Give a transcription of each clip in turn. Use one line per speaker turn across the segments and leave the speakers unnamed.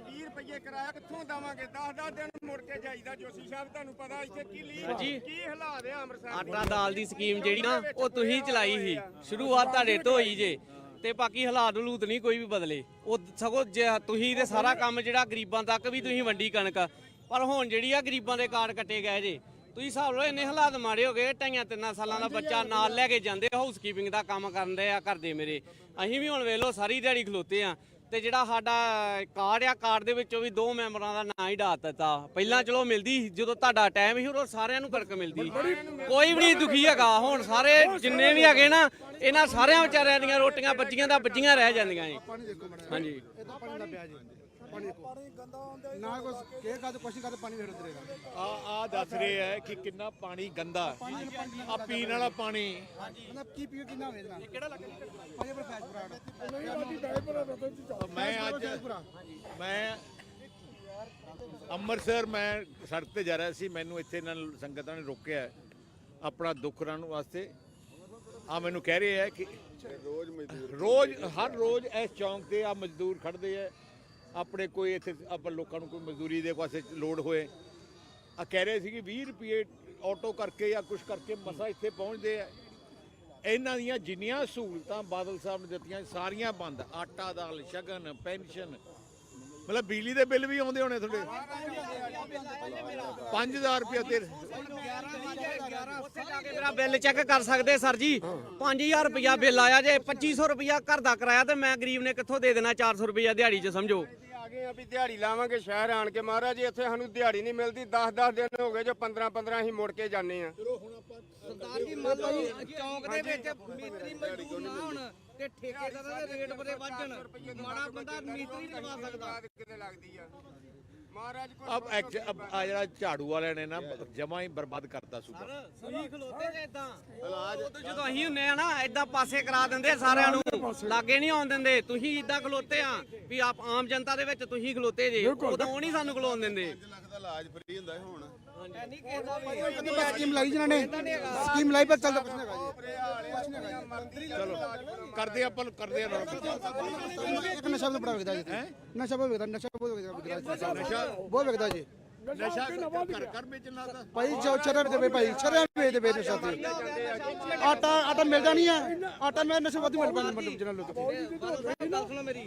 20 ਰੁਪਏ ਕਿਰਾਇਆ ਕਿੱਥੋਂ ਦਵਾਂਗੇ? 10-10 ਦਿਨ ਮੁੜ ਕੇ ਜਾਈਦਾ ਜੋਸ਼ੀ ਸਾਹਿਬ ਤੁਹਾਨੂੰ ਪਤਾ ਇੱਥੇ ਕੀ ਲੀ। ਕੀ ਹਾਲਾਤ ਆ ਅੰਮ੍ਰਿਤਸਰ?
ਆਟਾ ਦਾਲ ਦੀ ਸਕੀਮ ਜਿਹੜੀ ਨਾ ਉਹ ਤੁਸੀਂ ਚਲਾਈ ਸੀ। ਸ਼ੁਰੂਆਤ ਤੁਹਾਡੇ ਤੋਂ ਹੋਈ ਜੇ। ਤੇ ਬਾਕੀ ਹਾਲਾਤ ਹਲੂਤ ਨਹੀਂ ਕੋਈ ਵੀ ਬਦਲੇ। ਉਹ ਸਗੋਂ ਜੇ ਤੁਸੀਂ ਤੇ ਸਾਰਾ ਕੰਮ ਜਿਹੜਾ ਗਰੀਬਾਂ ਤੱਕ ਵੀ ਤੁਸੀਂ ਵੰਡੀ ਕਣਕ ਪਰ ਹੁਣ ਜਿਹੜੀ ਆ ਗਰੀਬਾਂ ਦੇ ਕਾਰਡ ਕੱਟੇ ਗਏ ਜੇ। ਤੁਸੀਂ ਹਿਸਾਬ ਲਓ ਇੰਨੇ ਹਾਲਾਤ ਮਾੜੇ ਹੋ ਗਏ ਢਾਈਆਂ ਤਿੰਨਾਂ ਸਾਲਾਂ ਦਾ ਬੱਚਾ ਨਾਲ ਲੈ ਕੇ ਜਾਂਦੇ ਹਾਊਸਕੀਪਿੰਗ ਦਾ ਕੰਮ ਕਰਦੇ ਆ ਕਰਦੇ ਮੇਰੇ। ਅਸੀਂ ਵੀ ਹੁਣ ਵੇਖ ਲਓ ਸਾਰੀ ਦਿਹਾੜੀ ਖਲੋਤੇ ਆ। ਤੇ ਜਿਹੜਾ ਸਾਡਾ ਕਾਰਡ ਆ ਕਾਰਡ ਦੇ ਵਿੱਚੋਂ ਵੀ ਦੋ ਮੈਂਬਰਾਂ ਦਾ ਨਾਂ ਹੀ ਡਾ ਦਿੱਤਾ। ਪਹਿਲਾਂ ਚਲੋ ਮਿਲਦੀ ਸੀ, ਜਦੋਂ ਤੁਹਾਡਾ ਟਾਈਮ ਸੀ ਉਦੋਂ ਸਾਰਿਆਂ ਨੂੰ ਫ਼ਰਕ ਮਿਲਦੀ ਕੋਈ ਵੀ ਨਹੀਂ ਦੁਖੀ ਹੈਗਾ। ਹੁਣ ਸਾਰੇ ਜਿੰਨੇ ਵੀ ਹੈਗੇ ਨਾ ਇਹਨਾਂ ਸਾਰਿਆਂ ਵਿਚਾਰਿਆਂ ਦੀਆਂ ਰੋਟੀਆਂ ਬੱਚੀਆਂ ਦਾ ਬੱਚੀਆਂ ਰਹਿ ਜਾਂਦੀਆਂ ਜੀ। ਹਾਂਜੀ।
ਪਾਣੀ ਦਾ ਪਿਆ ਜੀ ਪਾਣੀ ਦੇਖੋ ਨਾ ਕੁਛ ਕੇ ਕਾ ਕੁਛ ਕਾ ਪਾਣੀ ਵੇਖ ਉਤਰੇਗਾ
ਆ ਆ ਦੱਸ ਰਹੇ ਹੈ ਕਿ ਕਿੰਨਾ ਪਾਣੀ ਗੰਦਾ ਆ ਪੀਣ ਵਾਲਾ ਪਾਣੀ।
ਮਤਲਬ ਕੀ ਪੀਓ ਕਿੰਨਾ ਹੋਵੇ ਇਹਦਾ ਕਿਹੜਾ ਲੱਗ ਪਾਣੀ ਪਰ ਫੈਸ
ਮੈਂ ਅੱਜ ਮੈਂ ਅੰਮ੍ਰਿਤਸਰ ਮੈਂ ਸੜਕ ਤੇ ਜਾ ਰਿਹਾ ਸੀ ਮੈਨੂੰ ਇੱਥੇ ਇਹਨਾਂ ਨੇ- ਸੰਗਤਾਂ ਨੇ ਰੋਕਿਆ ਹੈ ਆਪਣਾ ਦੁੱਖ ਰਹਿਣ ਵਾਸਤੇ। ਆ ਮੈਨੂੰ ਕਹਿ ਰਹੇ ਹੈ ਕਿ ਰੋਜ਼ ਮਜ਼ਦੂਰ ਰੋਜ਼ ਹਰ ਰੋਜ਼ ਇਸ ਚੌਂਕ ਤੇ ਆ ਮਜ਼ਦੂਰ ਖੜਦੇ ਆ ਆਪਣੇ ਕੋਈ ਇੱਥੇ ਆਪਾਂ ਲੋਕਾਂ ਨੂੰ ਕੋਈ ਮਜ਼ਦੂਰੀ ਦੇ ਪਾਸੇ ਲੋਡ ਹੋਏ। ਆ ਕਹਿ ਰਹੇ ਸੀ ਕਿ 20 ਰੁਪਏ ਆਟੋ ਕਰਕੇ ਜਾਂ ਕੁਝ ਕਰਕੇ ਮਸਾ ਇੱਥੇ ਪਹੁੰਚਦੇ ਆ। ਇਹਨਾਂ ਦੀਆਂ ਜਿੰਨੀਆਂ ਸਹੂਲਤਾਂ ਬਾਦਲ ਸਾਹਿਬ ਨੇ ਦਿੱਤੀਆਂ, ਸਾਰੀਆਂ ਬੰਦ। ਆਟਾ ਦਾਲ, ਸ਼ਗਨ, ਪੈਨਸ਼ਨ। ਮਤਲਬ ਬਿਜਲੀ ਦੇ ਬਿੱਲ ਵੀ ਆਉਂਦੇ ਹੋਣੇ ਤੁਹਾਡੇ। 5000 ਰੁਪਏ ਤੇ
ਉੱਥੇ ਜਾ ਕੇ ਮੇਰਾ ਬਿੱਲ ਚੈੱਕ ਕਰ ਸਕਦੇ ਸਰ ਜੀ? 5000 ਰੁਪਇਆ ਬਿੱਲ ਆਇਆ ਜੇ 2500 ਰੁਪਇਆ ਘਰ ਦਾ ਕਿਰਾਇਆ ਤੇ ਮੈਂ ਗਰੀਬ ਨੇ ਕਿੱਥੋਂ ਦੇ ਦੇਣਾ 400 ਰੁਪਇਆ ਦਿਹਾੜੀ 'ਚ ਸਮਝੋ?
ਆ ਗਏ ਆ ਵੀ ਦਿਹਾੜੀ ਲਾਵਾਂਗੇ ਸ਼ਹਿਰ ਆਣ ਕੇ। ਮਹਾਰਾਜ ਜੀ ਇੱਥੇ ਸਾਨੂੰ ਦਿਹਾੜੀ ਨਹੀਂ ਮਿਲਦੀ। 10-10 ਦਿਨ ਹੋ ਗਏ ਜੋ 15-15 ਅਸੀਂ ਮੁੜ ਕੇ ਜਾਂਦੇ ਆ
ਸਰਦਾਰ ਜੀ ਮੰਨ ਲਓ ਚੌਂਕ ਦੇ ਵਿੱਚ ਮਿਸਤਰੀ ਮਜ਼ਦੂਰ ਨਾ ਹੋਣ ਤੇ ਠੇਕੇਦਾਰਾਂ ਦੇ ਰੇਟ ਬੜੇ ਵੱਜਣ ਮਾੜਾ ਬੰਦਾ ਮਿਸਤਰੀ ਨਹੀਂ ਲਵਾ ਸਕਦਾ।
ਕਿਤੇ ਲੱਗਦੀ ਆ।
ਅਬ ਐਕਚ ਅਬ ਆ ਜਿਹੜਾ ਝਾੜੂ ਵਾਲਿਆਂ ਨੇ ਨਾ ਜਮਾ ਹੀ ਬਰਬਾਦ ਕਰਤਾ ਸੂਬਾ।
ਤੁਸੀਂ ਖਲੋਤੇ ਜੇ ਇਦਾਂ ਜਦੋਂ ਅਸੀਂ ਹੁੰਨੇ ਆ ਨਾ ਇਦਾਂ ਪਾਸੇ ਕਰਾ ਦਿੰਦੇ ਸਾਰਿਆਂ ਨੂੰ। ਲਾਗੇ ਨਹੀਂ ਆਉਣ ਦਿੰਦੇ। ਤੁਸੀਂ ਇਦਾਂ ਖਲੋਤੇ ਆ ਵੀ ਆਪ ਆਮ ਜਨਤਾ ਦੇ ਵਿੱਚ ਤੁਸੀਂ ਖਲੋਤੇ ਜੇ। ਉਦੋਂ ਨਹੀਂ ਸਾਨੂੰ ਖਲੋਣ ਦਿੰਦੇ।
ਨਹੀਂ ਕਿਸੇ ਦਾ ਵੀ
ਸਕੀਮ ਲਾਈ ਜਿਨ੍ਹਾਂ ਨੇ ਸਕੀਮ ਲਾਈ ਪਰ ਚੱਲਦਾ ਕੁਛ ਨਹੀਂ
ਚਲੋ ਕਰਦੇ ਆਪਾਂ ਕਰਦੇ ਆ ਨਾ।
ਇੱਕ ਨਸ਼ਾ ਵੀ ਬੜਾ ਵਿਕਦਾ ਜੀ। ਨਸ਼ਾ ਬਹੁਤ ਵਿਕਦਾ ਨਸ਼ਾ ਬਹੁਤ ਵਿਕਦਾ ਨਸ਼ਾ ਬਹੁਤ ਵਿਕਦਾ ਜੀ।
ਨਸ਼ਾ ਘਰ ਘਰ ਵੇਚਣ ਲੱਗਦਾ
ਭਾਈ ਜੋ ਚਰਨ ਦੇਵੇ ਭਾਈ ਚਰਨ ਵੇਚ ਦੇਵੇ ਨਸ਼ਾ ਤੇ। ਆਟਾ ਆਟਾ ਮਿਲਦਾ ਨਹੀਂ ਹੈ ਆਟਾ ਮੈਂ ਨਸ਼ਾ ਵਾਧੂ ਮਿਲ ਪੈਂਦਾ ਮਤਲਬ ਜਿਹਨਾਂ ਲੋਕ
ਸਾਹਿਬ ਗੱਲ ਸੁਣੋ ਮੇਰੀ।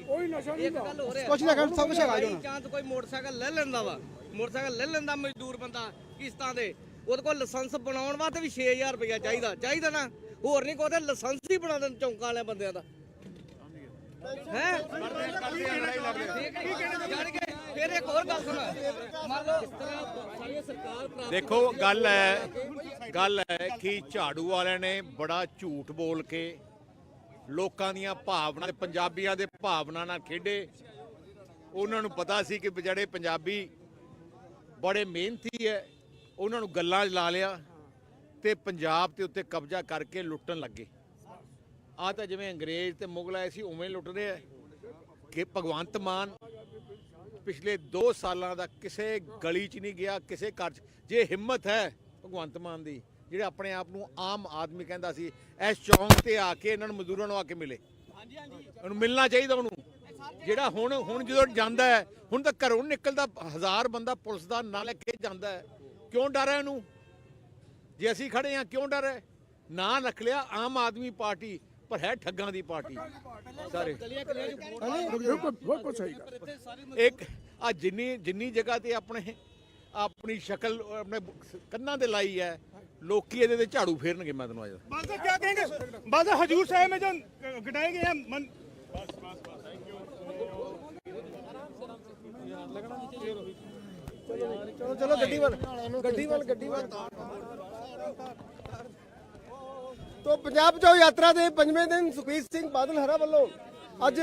ਇੱਕ ਗੱਲ ਹੋ। ਰਿਹਾ
ਕੁਛ ਨਹੀਂ ਹੈਗਾ ਸਭ ਕੁਛ ਹੈਗਾ ਜੀ ਹੁਣ।
ਕੋਈ ਮੋਟਰਸਾਈਕਲ ਲੈ ਲੈਂਦਾ ਵਾ। ਮੋਟਰਸਾਈਕਲ ਲੈ ਲੈਂਦਾ ਮਜ਼ਦੂਰ ਬੰਦਾ ਕਿਸ਼ਤਾਂ ਦੇ। ਉਹਦੇ ਕੋਲ ਲਾਇਸੈਂਸ ਬਣਾਉਣ ਵਾਸਤੇ ਵੀ 6000 ਰੁਪਇਆ ਚਾਹੀਦਾ। ਚਾਹੀਦਾ ਨਾ। ਹੋਰ ਨਹੀਂ ਕੋਈ ਲਾਇਸੈਂਸ ਹੀ ਬਣਾ ਦੇਣ ਚੌਂਕਾਂ ਵਾਲੇ ਬੰਦਿਆਂ ਦਾ। ਹੈ? ਫਿਰ ਇੱਕ ਹੋਰ ਗੱਲ ਸੁਣ। ਮੰਨ ਲਓ
ਦੇਖੋ, ਗੱਲ ਹੈ ਗੱਲ ਹੈ ਕਿ ਝਾੜੂ ਵਾਲਿਆਂ ਨੇ ਬੜਾ ਝੂਠ ਬੋਲ ਕੇ ਲੋਕਾਂ ਦੀਆਂ ਭਾਵਨਾ ਪੰਜਾਬੀਆਂ ਦੇ ਭਾਵਨਾ ਨਾਲ ਖੇਡੇ। ਉਹਨਾਂ ਨੂੰ ਪਤਾ ਸੀ ਕਿ ਜਿਹੜੇ ਪੰਜਾਬੀ ਬੜੇ ਮਿਹਨਤੀ ਹੈ ਉਹਨਾਂ ਨੂੰ ਗੱਲਾਂ 'ਚ ਲਾ ਲਿਆ ਤੇ ਪੰਜਾਬ ਦੇ ਉੱਤੇ ਕਬਜ਼ਾ ਕਰਕੇ ਲੁੱਟਣ ਲੱਗੇ। ਆ ਤਾਂ ਜਿਵੇਂ ਅੰਗਰੇਜ਼ ਤੇ ਮੁਗਲ ਆਏ ਸੀ ਉਵੇਂ ਲੁੱਟ ਰਹੇ ਆ ਕਿ ਭਗਵੰਤ ਮਾਨ ਪਿਛਲੇ 2 ਸਾਲਾਂ ਦਾ ਕਿਸੇ ਗਲੀ 'ਚ ਨਹੀਂ ਗਿਆ ਕਿਸੇ ਘਰ 'ਚ। ਜੇ ਹਿੰਮਤ ਹੈ ਭਗਵੰਤ ਮਾਨ ਦੀ ਜਿਹੜੇ ਆਪਣੇ ਆਪ ਨੂੰ ਆਮ ਆਦਮੀ ਕਹਿੰਦਾ ਸੀ ਇਸ ਚੌਂਕ ਤੇ ਆ ਕੇ ਇਹਨਾਂ ਨੂੰ ਮਜ਼ਦੂਰਾਂ ਨੂੰ ਆ ਕੇ ਮਿਲੇ। ਹਾਂਜੀ ਹਾਂਜੀ। ਉਹਨੂੰ ਮਿਲਣਾ ਚਾਹੀਦਾ ਉਹਨੂੰ। ਜਿਹੜਾ ਹੁਣ ਹੁਣ ਜਦੋਂ ਜਾਂਦਾ ਹੈ, ਹੁਣ ਤਾਂ ਘਰੋਂ ਨਿਕਲਦਾ, ਹਜ਼ਾਰ ਬੰਦਾ ਪੁਲਿਸ ਦਾ ਨਾਲ ਲੈ ਕੇ ਜਾਂਦਾ ਕਿਉਂ ਡਰ ਹੈ ਇਹਨੂੰ? ਜੇ ਅਸੀਂ ਖੜੇ ਆ ਕਿਉਂ ਡਰ ਹੈ? ਨਾਂ ਰੱਖ ਲਿਆ, ਆਮ ਆਦਮੀ ਪਾਰਟੀ, ਪਰ ਹੈ ਠੱਗਾਂ ਦੀ ਪਾਰਟੀ। ਸਾਰੇ। ਜਿੰਨੀ ਜਿੰਨੀ ਜਗ੍ਹਾ ਤੇ ਆਪਣੇ, ਆਪਣੀ ਸ਼ਕਲ, ਆਪਣੇ ਕੰਨਾਂ ਤੇ ਲਾਈ ਹੈ, ਲੋਕੀ ਇਹਦੇ ਤੇ ਝਾੜੂ ਫੇਰਨਗੇ, ਮੈਂ ਤੈਨੂੰ ਅੱਜ
ਬਸ ਕੀ ਕਹਿੰਗੇ?
ਬਸ ਹਜੂਰ ਸਾਹਿਬ ਮੇ ਜੋ ਗਟਾਏ ਗਏ ਹਨ ਤੋ ਪੰਜਾਬ ਜੋ ਯਾਤਰਾ ਦੇ ਪੰਜਵੇਂ ਦਿਨ ਸੁਖਬੀਰ ਸਿੰਘ ਬਾਦਲ ਹਰਾ ਵੱਲੋਂ ਅੱਜ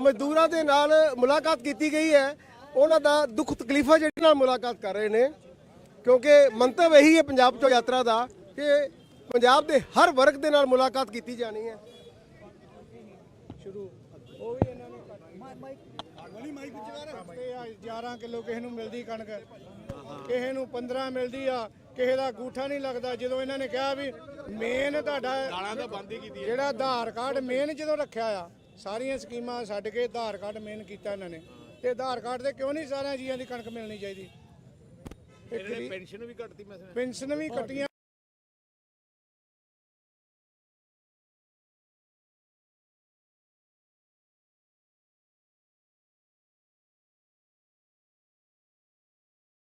ਮਜ਼ਦੂਰਾਂ ਦੇ ਨਾਲ ਮੁਲਾਕਾਤ ਕੀਤੀ ਗਈ ਹੈ। ਉਹਨਾਂ ਦਾ ਦੁੱਖ ਤਕਲੀਫਾਂ ਜਿਹੜੇ ਨਾਲ ਮੁਲਾਕਾਤ ਕਰ ਰਹੇ ਨੇ, ਕਿਉਂਕਿ ਮੰਤਵ ਇਹੀ ਹੈ ਪੰਜਾਬ ਚੋ ਯਾਤਰਾ ਦਾ ਕਿ ਪੰਜਾਬ ਦੇ ਹਰ ਵਰਗ ਦੇ ਨਾਲ ਮੁਲਾਕਾਤ ਕੀਤੀ ਜਾਣੀ ਹੈ।
ਤੇ ਆ 11 ਕਿਲੋ ਕਿਸੇ ਨੂੰ ਮਿਲਦੀ ਕਣਕ। ਕਿਸੇ ਨੂੰ 15 ਮਿਲਦੀ ਆ ਕਿਸੇ ਦਾ ਗੂਠਾ ਨਹੀਂ ਲੱਗਦਾ। ਜਦੋਂ ਇਹਨਾਂ ਨੇ ਕਿਹਾ ਵੀ ਮੇਨ ਤੁਹਾਡਾ
ਗਾਲਾਂ ਤਾਂ ਬੰਦ ਹੀ ਕੀਤੀ
ਜਿਹੜਾ ਆਧਾਰ ਕਾਰਡ ਮੇਨ ਜਦੋਂ ਰੱਖਿਆ ਆ ਸਾਰੀਆਂ ਸਕੀਮਾਂ ਛੱਡ ਕੇ ਆਧਾਰ ਕਾਰਡ ਮੇਨ ਕੀਤਾ ਇਹਨਾਂ ਨੇ। ਤੇ ਆਧਾਰ ਕਾਰਡ ਤੇ ਕਿਉਂ ਨਹੀਂ ਸਾਰਿਆਂ ਜੀਆਂ ਦੀ ਕਣਕ ਮਿਲਣੀ ਚਾਹੀਦੀ? ਇਹ
ਇਹਨਾਂ ਨੇ ਪੈਨਸ਼ਨ ਵੀ ਕੱਟਤੀ ਮੈਂ ਸੁਣਿਆ।
ਪੈਨਸ਼ਨ ਵੀ ਕੱਟੀਆਂ